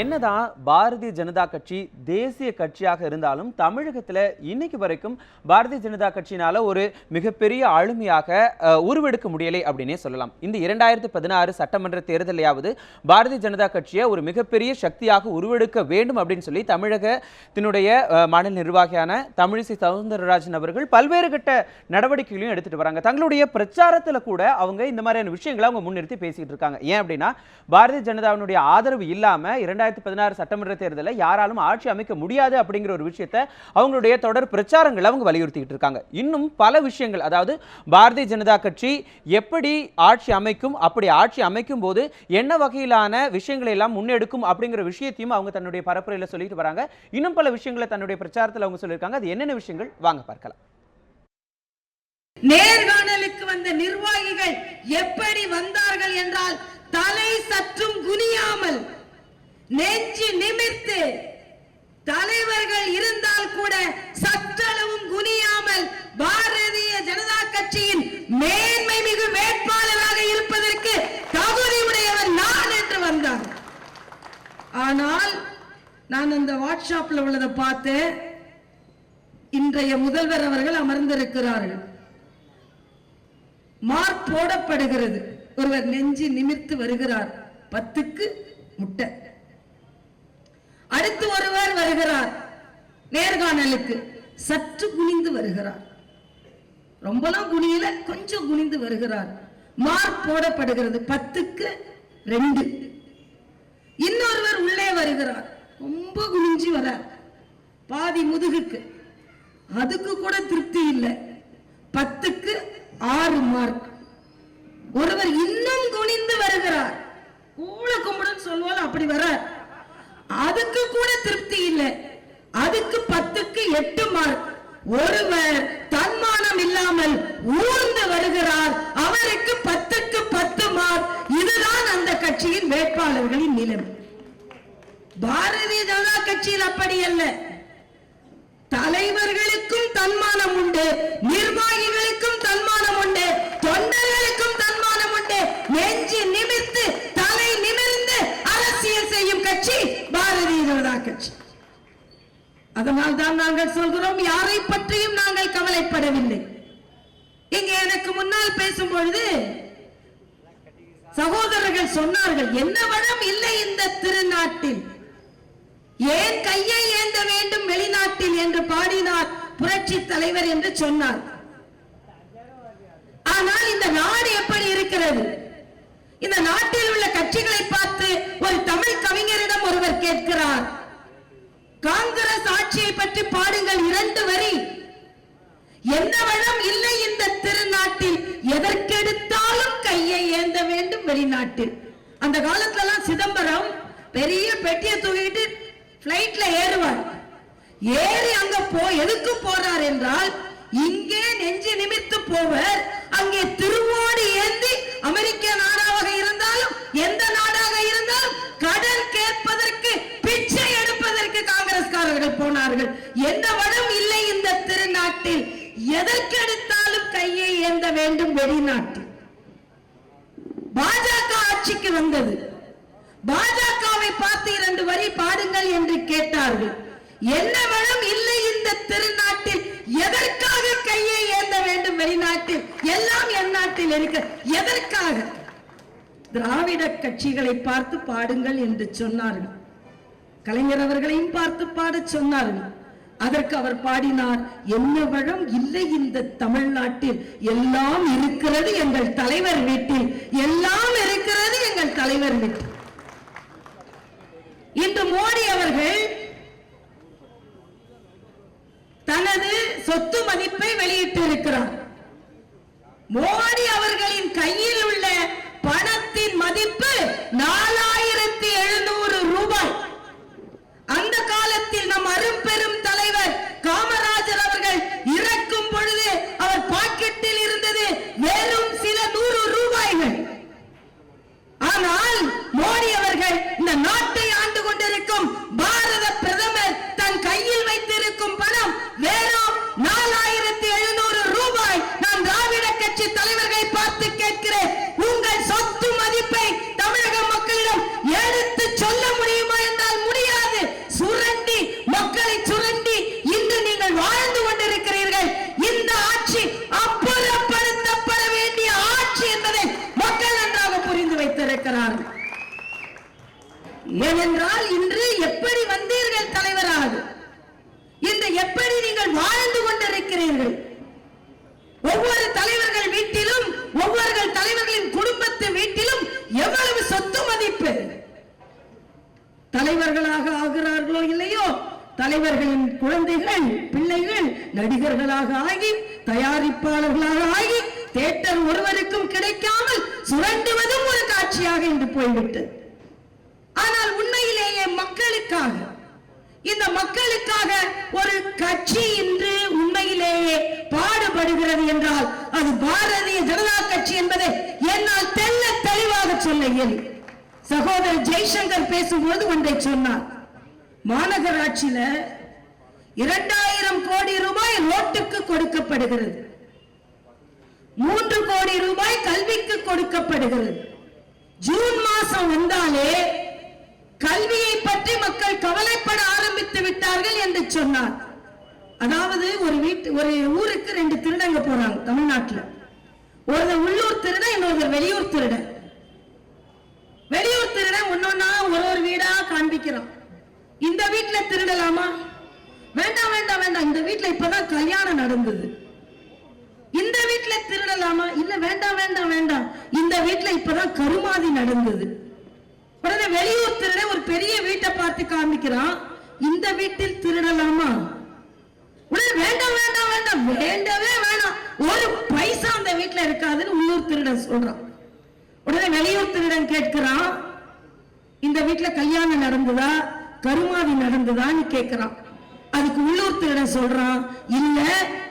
என்னதான் பாரதிய ஜனதா கட்சி தேசிய கட்சியாக இருந்தாலும் தமிழகத்தில் இன்னைக்கு வரைக்கும் பாரதிய ஜனதா கட்சியினால ஒரு மிகப்பெரிய ஆளுமையாக உருவெடுக்க முடியலை அப்படின்னே சொல்லலாம். இந்த இரண்டாயிரத்து பதினாறு சட்டமன்ற தேர்தலையாவது பாரதிய ஜனதா கட்சியை ஒரு மிகப்பெரிய சக்தியாக உருவெடுக்க வேண்டும் அப்படின்னு சொல்லி தமிழகத்தினுடைய மாநில நிர்வாகியான தமிழிசை சவுந்தரராஜன் அவர்கள் பல்வேறு கட்ட நடவடிக்கைகளையும் எடுத்துட்டு வராங்க. தங்களுடைய பிரச்சாரத்தில் கூட அவங்க இந்த மாதிரியான விஷயங்களை அவங்க முன்னிறுத்தி பேசிக்கிட்டு இருக்காங்க. ஏன் அப்படின்னா பாரதிய ஜனதாவினுடைய ஆதரவு இல்லாம ரெண்டாயிரத்தி பதினாறு சட்டமன்ற தேர்தலில் யாராலும் ஆட்சி அமைக்க முடியாது அப்படிங்கிற ஒரு விஷயத்தை அவங்களுடைய தொடர் பிரச்சாரங்கள் அவங்க வலியுறுத்திட்டு இருக்காங்க. இன்னும் பல விஷயங்கள் அதாவது பாரதிய ஜனதா கட்சி எப்படி ஆட்சி அமைக்கும் அப்படி ஆட்சி அமைக்கும் போது என்ன வகையிலான விஷயங்களை எல்லாம் முன்னெடுக்கும் அப்படிங்கிற விஷயத்தையும் அவங்க தன்னுடைய பரப்புரையில சொல்லிட்டு வராங்க. இன்னும் பல விஷயங்களை தன்னுடைய பிரச்சாரத்தில் அவங்க சொல்லியிருக்காங்க. அது என்னென்ன விஷயங்கள்? வாங்க பார்க்கலாம். நேர்காணலுக்கு வந்த நிர்வாகிகள் எப்படி வந்தார்கள் என்றால் தலை சற்றும் குனியாமல் நெஞ்சு நிமிர்த்து தலைவர்கள் இருந்தால் கூட சற்றளவும் குனியாமல் பாரதிய ஜனதா கட்சியின் மேன்மை மிகு வேட்பாளராக இருப்பதற்கு தகுதி உடையவர் நான் என்று வந்தார். ஆனால் நான் அந்த வாட்ஸ்அப்ல உள்ளதை பார்த்து இன்றைய முதல்வர் அவர்கள் அமர்ந்திருக்கிறார்கள். மார்க் போடப்படுகிறது. ஒருவர் நெஞ்சு நிமிர்த்து வருகிறார். பத்துக்கு முட்டை. அடுத்து ஒருவர் வருகிறார். நேர்காணலுக்கு சற்று குனிந்து வருகிறார். ரொம்பலாம் குனியல கொஞ்சம் குனிந்து வருகிறார். மார்க் போடப்படுகிறது பத்துக்கு ரெண்டு. இன்னொருவர் உள்ளே வருகிறார். ரொம்ப குனிஞ்சு வரார். பாதி முதுகுக்கு. அதுக்கு கூட திருப்தி இல்லை. பத்துக்கு ஆறு மார்க். ஒருவர் இன்னும் குனிந்து வருகிறார். கூழ கும்பிடுன்னு சொல்லுவாள் அப்படி வர்றார் அதுக்கு கூட திருப்தி இல்லை. அதுக்கு பத்துக்கு எட்டு மார்க் ஒருவர் தன்மானம் இல்லாமல் ஊர்ந்து வருகிறார். அவருக்கு பத்துக்கு பத்து மார்க் இதுதான் அந்த கட்சியின் வேட்பாளர்களின் நிலைமை. பாரதிய ஜனதா கட்சியில் அப்படி அல்ல. தலைவர்களுக்கும் தன்மானம் உண்டு நிர்வாகிகளுக்கும் தன்மானம் உண்டு தொண்டர்களுக்கும் தன்மானம் உண்டு. நெஞ்சு நிமித்து கட்சி பாரதிய ஜனதா கட்சி. அதனால் தான் நாங்கள் சொல்கிறோம் யாரை பற்றியும் நாங்கள் கவலைப்படவில்லை. இங்க எனக்கு முன்னால் பேசும் பொழுது சகோதரர்கள் சொன்னார்கள் என்ன வளம் இல்லை இந்த திருநாட்டில்? ஏன் கையை ஏந்த வேண்டும் வெளிநாட்டில்? என்று பாடினார் புரட்சி தலைவர் என்று சொன்னார். ஆனால் இந்த நாடு எப்படி இருக்கிறது? இந்த நாட்டில் உள்ள கட்சிகளை பார்த்து ஒரு தமிழ் கவிஞரிடம் ஒருவர் கேட்கிறார். காங்கிரஸ் ஆட்சியை பற்றி பாடுங்கள் இரண்டு வரி. என்ன வளம் இல்லை இந்த திருநாட்டில் எதற்கெடுத்தாலும் கையை ஏந்த வேண்டும் வெளிநாட்டில். அந்த காலத்துல எல்லாம் சிதம்பரம் பெரிய பெட்டியை தூக்கிட்டு பிளைட்ல ஏறுவார். ஏறி அங்க போ எதுக்கு போறார் என்றால் இங்கே நெஞ்சு நிமித்து போவர். அங்கே திருவோடு ஏந்தி அமெரிக்க நாடாக இருந்தாலும் எந்த நாடு கடன் கேட்பதற்கு பிச்சை எடுப்பதற்கு காங்கிரஸ்காரர்கள் போனார்கள். எந்த வளம் இல்லை இந்த திருநாட்டில். எதற்கெடுத்தாலும் கையை ஏந்த வேண்டும் வெளிநாட்டில். பாஜக ஆட்சிக்கு வந்தது. பாஜகவை பார்த்து இரண்டு வரி பாடுங்கள் என்று கேட்டார்கள். என்ன வளம் இல்லை இந்த திருநாட்டில். எதற்காக கையை ஏந்த வேண்டும் வெளிநாட்டில்? எல்லாம் என் நாட்டில் இருக்க. எதற்காக? திராவிட கட்சிகளை பார்த்து பாடுங்கள் என்று சொன்னார்கள். கலைஞர் அவர்களையும் பார்த்து பாட சொன்னார்கள். அதற்கு அவர் பாடினார் என்ன வளம் இல்லை இந்த தமிழ்நாட்டில். எல்லாம் இருக்கிறது எங்கள் தலைவர் வீட்டில். எல்லாம் இருக்கிறது எங்கள் தலைவர் வீட்டில். இன்று மோடி அவர்கள் தனது சொத்து மதிப்பை வெளியிட்டு இருக்கிறார் மோடி அவர்களின் கையில் உள்ள மதிப்பு நாலாயிரத்தி எழுநூறு ரூபாய் அந்த காலத்தில் நம் அரும்பெரும் தலைவர் காமராஜர் அவர்கள் இறக்கும் பொழுது அவர் பாக்கெட்டில் இருந்தது வெறும் சில நூறு ரூபாய்கள் ஆனால் மோடி அவர்கள் இந்த நாட்டை ஆண்டு கொண்டிருக்கும் பாரத பிரதமர் தன் கையில் வைத்திருக்கும் பணம் வெறும் நாலாயிரத்தி எழுநூறு ரூபாய் நான் திராவிட கட்சி தலைவர்களை பார்த்து கொண்டிருக்கிறார்கள் ஏனென்றால் இன்று எப்படி வந்தீர்கள் தலைவராக இன்று எப்படி நீங்கள் வாழ்ந்து கொண்டிருக்கிறீர்கள் ஒவ்வொரு தலைவர்கள் வீட்டிலும் ஒவ்வொரு தலைவர்களின் குடும்பத்து வீட்டிலும் எவ்வளவு சொத்து மதிப்பு தலைவர்களாக ஆகிறார்களோ இல்லையோ? தலைவர்களின் குழந்தைகள் பிள்ளைகள் நடிகர்களாக ஆகி தயாரிப்பாளர்களாக ஆகி தேட்டர் ஒருவருக்கும் கிடைக்காமல் சுரண்டுவதும் ஒரு காட்சியாக இன்று போய்விட்டது. ஆனால் உண்மையிலேயே மக்களுக்காக இந்த மக்களுக்காக ஒரு கட்சி இன்று உண்மையிலேயே பாடுபடுகிறது என்றால் அது பாரதிய ஜனதா கட்சி என்பதை என்னால் தெல்ல தெளிவாக சொல்ல இயலும். சகோதரர் ஜெய்சங்கர் பேசும்போது ஒன்றை சொன்னார். மாநகராட்சியில இரண்டாயிரம் கோடி ரூபாய் ரோட்டுக்கு கொடுக்கப்படுகிறது. மூன்று கோடி ரூபாய் கல்விக்கு கொடுக்கப்படுகிறது. ஜூன் மாசம் வந்தாலே கல்வியை பற்றி மக்கள் கவலைப்பட ஆரம்பித்து விட்டார்கள் என்று சொன்னார். அதாவது ஒரு வீட்டு ஒரு ஊருக்கு ரெண்டு திருடங்க போறாங்க தமிழ்நாட்டில். ஒருத்தர் உள்ளூர் திருடன் இன்னொருத்தர் வெளியூர் திருடன். வெளியூர் திருட ஒன்னொன்னா ஒரு ஒரு வீடா காண்பிக்கிறான் இந்த வீட்டுல திருடலாமா? வேண்டாம் வேண்டாம் வேண்டாம். இந்த வீட்டுல இப்பதான் கல்யாணம் நடந்தது. இந்த வீட்டுல திருடலாமா? இல்ல வேண்டாம் வேண்டாம் வேண்டாம். இந்த வீட்டுல இப்பதான் கருமாதி நடந்தது. உடனே வெளியூர் திருட ஒரு பெரிய வீட்டை பார்த்து காமிக்கிறான் இந்த வீட்டில் திருடலாமா? உடனே வேண்டாம் வேண்டாம் வேண்டாம். வேண்டவே வேண்டாம் ஒரு பைசா அந்த வீட்டுல இருக்காதுன்னு உள்ளூர் திருடன் சொல்றான். உடனே வெளியூர் திருடன் கேட்கிறான் இந்த வீட்டுல கல்யாணம் நடந்ததா? கருமாதி நடந்ததான்னு கேட்கிறான். அதுக்கு உள்ளூர் திருடன் சொல்றான் இல்ல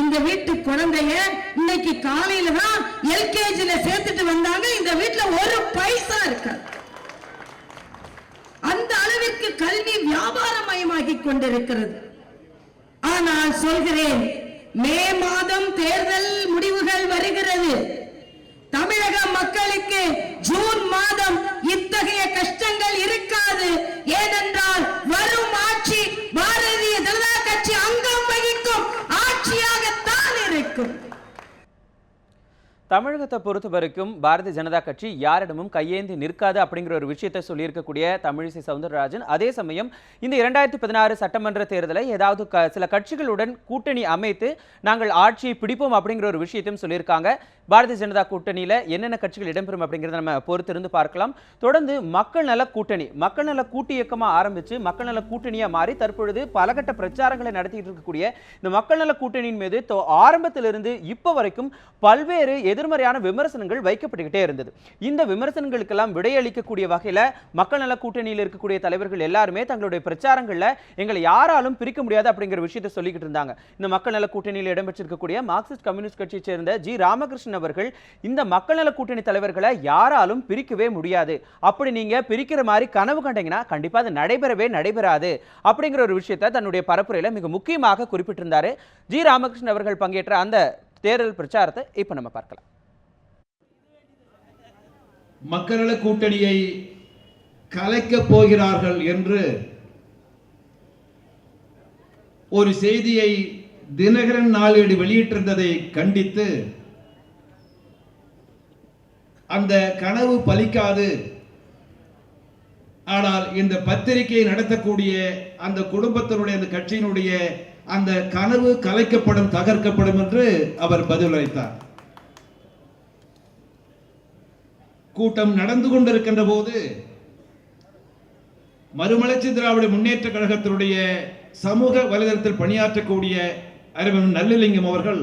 இந்த வீட்டு குழந்தைய இன்னைக்கு காலையில தான் எல்கேஜில சேர்த்துட்டு வந்தாங்க. இந்த வீட்டுல ஒரு பைசா இருக்காது அந்த அளவிற்கு கல்வி வியாபாரமயமாகி கொண்டிருக்கிறது. ஆனால் சொல்கிறேன் மே மாதம் தேர்தல் முடிவுகள் வருகிறது. தமிழக மக்களுக்கு ஜூன் மாதம் இத்தகைய கஷ்டங்கள் இருக்காது. ஏனென்றால் வரும் ஆட்சி பாரதிய ஜனதா கட்சி அங்கம் வகிக்கும் ஆட்சியாகத்தான் இருக்கும் தமிழகத்தை பொறுத்த வரைக்கும் பாரதிய ஜனதா கட்சி யாரிடமும் கையேந்தி நிற்காது அப்படிங்கிற ஒரு விஷயத்தை சொல்லியிருக்கக்கூடிய தமிழிசை சவுந்தரராஜன். அதே சமயம் இந்த இரண்டாயிரத்தி பதினாறு சட்டமன்ற தேர்தலை ஏதாவது க சில கட்சிகளுடன் கூட்டணி அமைத்து நாங்கள் ஆட்சியை பிடிப்போம் அப்படிங்கிற ஒரு விஷயத்தையும் சொல்லியிருக்காங்க. பாரதிய ஜனதா கூட்டணியில் என்னென்ன கட்சிகள் இடம்பெறும் அப்படிங்கிறத நம்ம பொறுத்திருந்து பார்க்கலாம். தொடர்ந்து மக்கள் நல கூட்டணி. மக்கள் நல கூட்டு இயக்கமாக ஆரம்பித்து மக்கள் நல கூட்டணியாக மாறி தற்பொழுது பலகட்ட பிரச்சாரங்களை நடத்திட்டு இருக்கக்கூடிய இந்த மக்கள் நல கூட்டணியின் மீது தொ- ஆரம்பத்திலிருந்து இப்போ வரைக்கும் பல்வேறு எதிர்மறையான விமர்சனங்கள் வைக்கப்பட்டுக்கிட்டே இருந்தது. இந்த விமர்சனங்களுக்கெல்லாம் விடையளிக்கக்கூடிய வகையில் மக்கள் நல கூட்டணியில் இருக்கக்கூடிய தலைவர்கள் எல்லாருமே தங்களுடைய பிரச்சாரங்களில் எங்களை யாராலும் பிரிக்க முடியாது அப்படிங்கிற விஷயத்தை சொல்லிக்கிட்டு இருந்தாங்க. இந்த மக்கள் நல கூட்டணியில் இடம்பெற்றிருக்கக்கூடிய மார்க்சிஸ்ட் கம்யூனிஸ்ட் கட்சியை சேர்ந்த ஜி. ராமகிருஷ்ணன் அவர்கள் இந்த மக்கள் நல கூட்டணி தலைவர்களை யாராலும் பிரிக்கவே முடியாது. அப்படி நீங்க பிரிக்கிற மாதிரி கனவு கண்டீங்கன்னா கண்டிப்பாக அது நடைபெறவே நடைபெறாது அப்படிங்கிற ஒரு விஷயத்தை தன்னுடைய பரப்புரையில் மிக முக்கியமாக குறிப்பிட்டிருந்தாரு. ஜி. ராமகிருஷ்ணன் அவர்கள் பங்கேற்ற அந்த தேர்தல் பிரச்சாரத்தை இப்ப நம்ம பார்க்கலாம். மக்கள கூட்டணியை கலைக்கப் போகிறார்கள் என்று ஒரு செய்தியை தினகரன் நாளேடு வெளியிட்டிருந்ததை கண்டித்து அந்த கனவு பலிக்காது. ஆனால் இந்த பத்திரிகையை நடத்தக்கூடிய அந்த குடும்பத்தினுடைய அந்த கட்சியினுடைய அந்த கனவு கலைக்கப்படும் தகர்க்கப்படும் என்று அவர் பதிலளித்தார். கூட்டம் நடந்து கொண்டிருக்கின்ற போது மறுமலர்ச்சி திராவிட முன்னேற்ற கழகத்தினுடைய சமூக வலைதளத்தில் பணியாற்றக்கூடிய அறிவன் நல்லிலிங்கம் அவர்கள்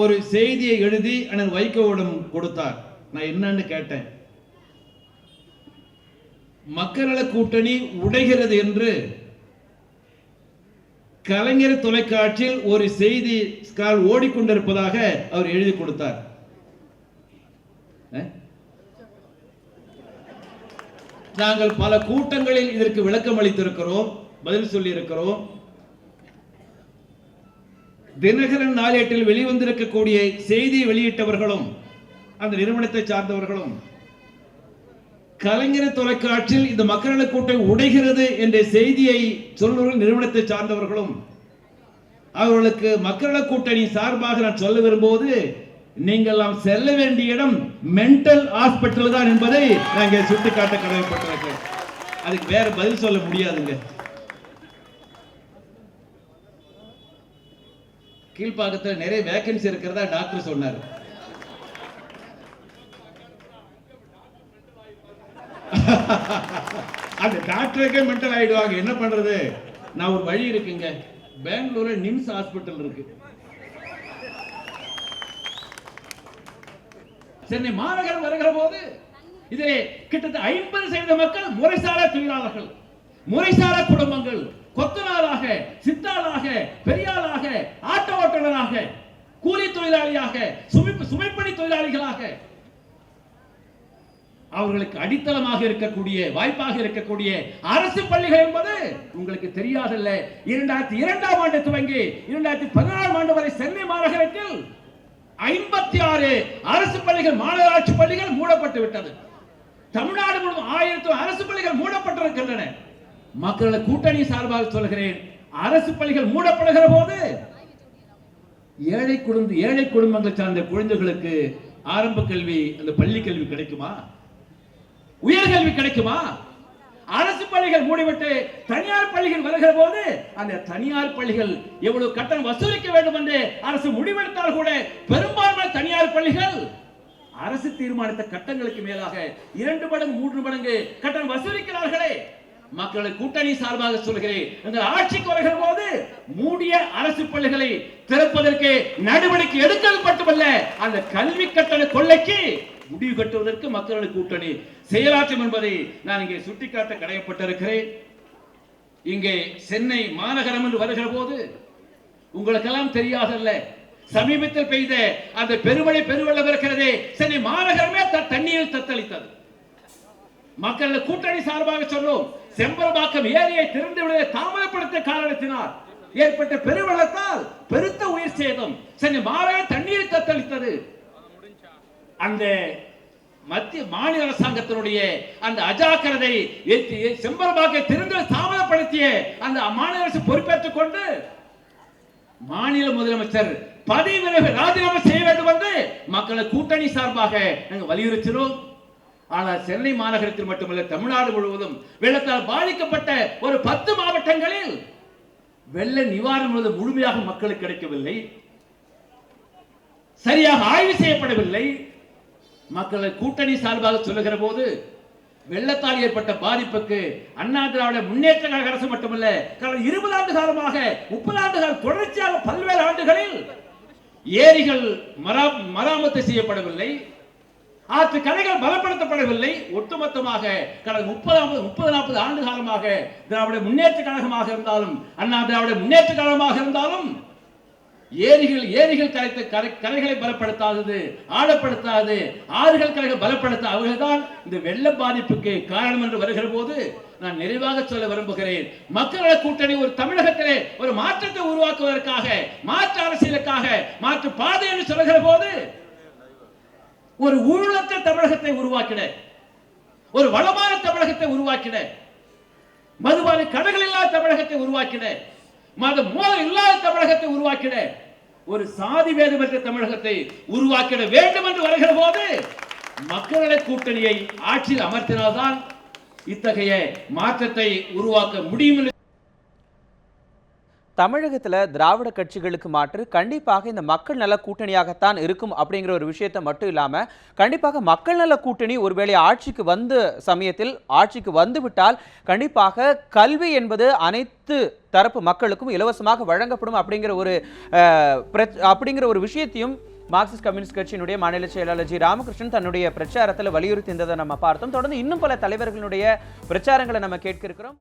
ஒரு செய்தியை எழுதி அண்ணன் வைகோவிடம் கொடுத்தார். நான் என்னன்னு கேட்டேன். மக்கள் கூட்டணி உடைகிறது என்று கலைஞர் தொலைக்காட்சியில் ஒரு செய்தி கால் ஓடிக்கொண்டிருப்பதாக அவர் எழுதி கொடுத்தார். நாங்கள் பல கூட்டங்களில் இதற்கு விளக்கம் அளித்திருக்கிறோம் பதில் சொல்லி இருக்கிறோம் தினகரன் நாளேட்டில் வெளிவந்திருக்கக்கூடிய செய்தி வெளியிட்டவர்களும் அந்த நிறுவனத்தை சார்ந்தவர்களும் கலைஞர் தொலைக்காட்சியில் இந்த மக்கள் நலக் உடைகிறது என்ற செய்தியை சொல்பவர்கள் நிறுவனத்தை சார்ந்தவர்களும் அவர்களுக்கு மக்கள் கூட்டணி சார்பாக நான் சொல்ல விரும்புவது நீங்கள் நாம் செல்ல வேண்டிய இடம் மென்டல் ஹாஸ்பிட்டல் தான் என்பதை நாங்கள் சுட்டிக்காட்ட கடமைப்பட்டிருக்கோம் அதுக்கு வேற பதில் சொல்ல முடியாதுங்க. கீழ்ப்பாக்கத்தில் நிறைய வேகன்சி இருக்கிறதா டாக்டர் சொன்னார். அந்த டாக்டருக்கே மென்டல் ஆயிடுவாங்க. என்ன பண்றது? நான் ஒரு வழி இருக்குங்க. பெங்களூரில் நிம்ஸ் ஹாஸ்பிட்டல் இருக்கு. சென்னை மாநகரம் வருகிற போது இதிலே கிட்டத்தட்ட ஐம்பது சதவீத மக்கள் முறைசாரா தொழிலாளர்கள் முறைசாரா குடும்பங்கள் கொத்தனாராக சித்தாளாக பெரியாளாக ஆட்டோ ஓட்டுநராக கூலி தொழிலாளியாக சுமை சுமைப்பணி தொழிலாளிகளாக அவர்களுக்கு அடித்தளமாக இருக்கக்கூடிய வாய்ப்பாக இருக்கக்கூடிய அரசு பள்ளிகள் என்பது உங்களுக்கு தெரியாதல்ல. இரண்டாயிரத்தி இரண்டாம் ஆண்டு துவங்கி இரண்டாயிரத்தி பதினாறாம் ஆண்டு வரை சென்னை மாநகரத்தில் ஐம்பத்தி ஆறு அரசு பள்ளிகள் மாநகராட்சி பள்ளிகள் மூடப்பட்டு விட்டது. தமிழ்நாடு முழுவதும் ஆயிரத்து அரசு பள்ளிகள் மூடப்பட்டிருக்கின்றன. மக்களது கூட்டணி சார்பாக சொல்கிறேன் அரசு பள்ளிகள் மூடப்படுகிற போது ஏழை குடும்ப ஏழை குடும்பங்கள் சார்ந்த குழந்தைகளுக்கு ஆரம்ப கல்வி அந்த பள்ளி கல்வி கிடைக்குமா? உயர்கல்வி கிடைக்குமா? அரசு பள்ளிகள் மூடிவிட்டு தனியார் பள்ளிகள் வருகிற போது அந்த தனியார் பள்ளிகள் எவ்வளவு கட்டணம் வசூலிக்க வேண்டும் என்று அரசு முடிவெடுத்தால் கூட பெரும்பான்மை தனியார் பள்ளிகள் அரசு தீர்மானித்த கட்டங்களுக்கு மேலாக இரண்டு மடங்கு மூன்று மடங்கு கட்டணம் வசூலிக்கிறார்களே. மக்களை கூட்டணி சார்பாக சொல்கிறேன். எங்கள் ஆட்சிக்கு வருகிற போது மூடிய அரசு பள்ளிகளை திறப்பதற்கு நடவடிக்கை எடுத்தது மட்டுமல்ல அந்த கல்வி கட்டண கொள்ளைக்கு முடிவு கட்டுவதற்கு மக்களுடைய கூட்டணி செயலாற்றும் என்பதை நான் இங்கே சுட்டிக்காட்ட கடையப்பட்டிருக்கிறேன். இங்கே சென்னை மாநகரம் என்று வருகிற போது உங்களுக்கெல்லாம் தெரியாதல்ல சமீபத்தில் பெய்த அந்த பெருமழை பெருவெள்ளம் இருக்கிறதே சென்னை மாநகரமே தண்ணீரில் தத்தளித்தது. மக்கள் கூட்டணி சார்பாக சொல்லும் செம்பரபாக்கம் ஏரியை திறந்து விட தாமதப்படுத்த காரணத்தினால் ஏற்பட்ட பெருவெள்ளத்தால் பெருத்த உயிர் சேதம் சென்னை மாநகர தண்ணீர் தத்தளித்தது. அந்த மத்திய மாநில அரசாங்கத்தினுடைய அந்த அஜாக்கிரதை செம்பரமாக செம்பரபாக்கை திறந்து தாமதப்படுத்திய அந்த மாநில அரசு பொறுப்பேற்றுக் கொண்டு மாநில முதலமைச்சர் பதவி ராஜினாமா செய்ய வேண்டும் என்று மக்களை கூட்டணி சார்பாக நாங்கள் வலியுறுத்தினோம். ஆனால் சென்னை மாநகரத்தில் மட்டுமல்ல தமிழ்நாடு முழுவதும் வெள்ளத்தால் பாதிக்கப்பட்ட ஒரு பத்து மாவட்டங்களில் வெள்ள நிவாரணம் முழுமையாக மக்களுக்கு கிடைக்கவில்லை. சரியாக ஆய்வு செய்யப்படவில்லை. மக்களை கூட்டணி சார்பாக சொல்லுகிற போது வெள்ளத்தால் ஏற்பட்ட பாதிப்புக்கு அண்ணா திராவிட முன்னேற்ற கழக அரசு மட்டுமல்ல கடந்த இருபது ஆண்டு காலமாக முப்பது ஆண்டு கால தொடர்ச்சியாக பல்வேறு ஆண்டுகளில் ஏரிகள் மரா- மராமத்து செய்யப்படவில்லை ஆற்று கரைகள் பலப்படுத்தப்படவில்லை. ஒட்டுமொத்தமாக கடந்த முப்பது முப்பது நாற்பது ஆண்டு காலமாக திராவிட முன்னேற்ற கழகமாக இருந்தாலும் அண்ணா திராவிட முன்னேற்ற கழகமாக இருந்தாலும் ஏரிகள் ஏரிகள் கரைத்த கரை கரைகளை பலப்படுத்தாதது ஆழப்படுத்தாது ஆறுகள் கரைகள் பலப்படுத்த அவர்கள்தான் இந்த வெள்ள பாதிப்புக்கு காரணம் என்று வருகிற போது நான் நிறைவாக சொல்ல விரும்புகிறேன். மக்கள கூட்டணி ஒரு தமிழகத்திலே ஒரு மாற்றத்தை உருவாக்குவதற்காக மாற்று அரசியலுக்காக மாற்று பாதை என்று சொல்லுகிற போது ஒரு ஊழலற்ற தமிழகத்தை உருவாக்கிட ஒரு வளமான தமிழகத்தை உருவாக்கிட மதுபான கடைகள் இல்லாத தமிழகத்தை உருவாக்கிட மத மோதல் இல்லாத தமிழகத்தை உருவாக்கிட ஒரு சாதி வேதமற்ற தமிழகத்தை உருவாக்கிட வேண்டும் என்று வருகிற போது மக்களவை கூட்டணியை ஆட்சியில் அமர்த்தினால்தான் இத்தகைய மாற்றத்தை உருவாக்க முடியும் தமிழகத்தில் திராவிட கட்சிகளுக்கு மாற்று கண்டிப்பாக இந்த மக்கள் நல கூட்டணியாகத்தான் இருக்கும் அப்படிங்கிற ஒரு விஷயத்தை மட்டும் இல்லாமல் கண்டிப்பாக மக்கள் நல கூட்டணி ஒருவேளை ஆட்சிக்கு வந்த சமயத்தில் ஆட்சிக்கு வந்துவிட்டால் கண்டிப்பாக கல்வி என்பது அனைத்து தரப்பு மக்களுக்கும் இலவசமாக வழங்கப்படும் அப்படிங்கிற ஒரு அப்படிங்கிற ஒரு விஷயத்தையும் மார்க்சிஸ்ட் கம்யூனிஸ்ட் கட்சியினுடைய மாநில செயலாளர் ஜி ராமகிருஷ்ணன் தன்னுடைய பிரச்சாரத்தில் வலியுறுத்தி இருந்ததை நம்ம பார்த்தோம். தொடர்ந்து இன்னும் பல தலைவர்களுடைய பிரச்சாரங்களை நம்ம கேட்க இருக்கிறோம்.